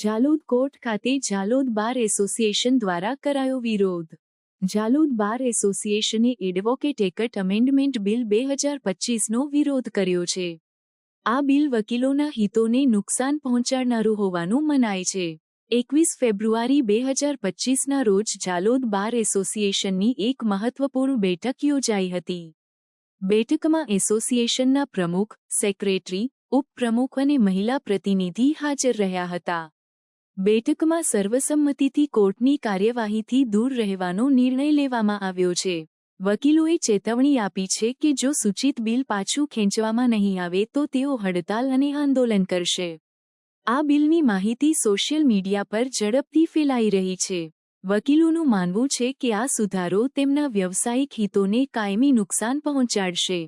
Jhalod court ખાતે Jhalod bar association દ્વારા કરાયો વિરોધ. જાલોદ બાર એસોસિએશને એડવોકેટ એકટ અમેન્ડમેન્ટ બિલ બે હજાર પચીસનો વિરોધ કર્યો છે. આ બિલ વકીલોના હિતોને નુકસાન પહોંચાડનારું હોવાનું મનાય છે. એકવીસ ફેબ્રુઆરી બે હજાર પચીસના રોજ ઝાલોદ બાર એસોસિએશનની એક મહત્વપૂર્ણ બેઠક યોજાઈ હતી. બેઠકમાં એસોસિએશનના પ્રમુખ, સેક્રેટરી, ઉપપ્રમુખ અને મહિલા પ્રતિનિધિ હાજર રહ્યા હતા. બેઠકમાં સર્વસંમતિથી કોર્ટની કાર્યવાહીથી દૂર રહેવાનો નિર્ણય લેવામાં આવ્યો છે. વકીલોએ ચેતવણી આપી છે કે જો સૂચિત બિલ પાછું ખેંચવામાં નહીં આવે તો તેઓ હડતાલ અને આંદોલન કરશે. આ બિલની માહિતી સોશિયલ મીડિયા પર ઝડપથી ફેલાઈ રહી છે. વકીલોનું માનવું છે કે આ સુધારો તેમના વ્યવસાયિક હિતોને કાયમી નુકસાન પહોંચાડશે.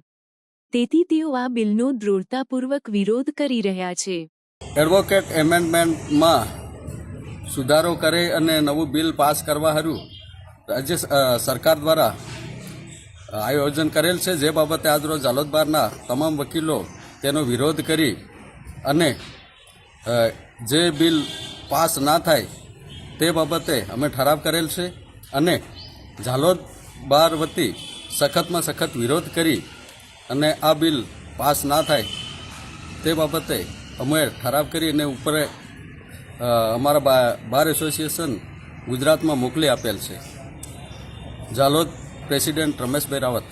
તેથી તેઓ આ બિલનો દૃઢતાપૂર્વક વિરોધ કરી રહ્યા છે. એડવોકેટ એમેન્ડમેન્ટમાં સુધારો કરે અને નવું બિલ પાસ કરવા હારું, રાજ્ય સરકાર દ્વારા આયોજન કરેલ છે. જે બાબતે આજરોજ ઝાલોદ બારના તમામ વકીલો તેનો વિરોધ કરી અને જે બિલ પાસ ના થાય તે બાબતે અમે ઠરાવ કરેલ છે અને ઝાલોદ બાર વતી સખતમાં સખત વિરોધ કરી અને આ બિલ પાસ ના થાય તે બાબતે અમે ઠરાવ કરી અને ઉપર અમારા બાર એસોસિએશન ગુજરાતમાં મોકલી આપેલ છે. ઝાલોદ પ્રેસિડેન્ટ રમેશભાઈ રાવત.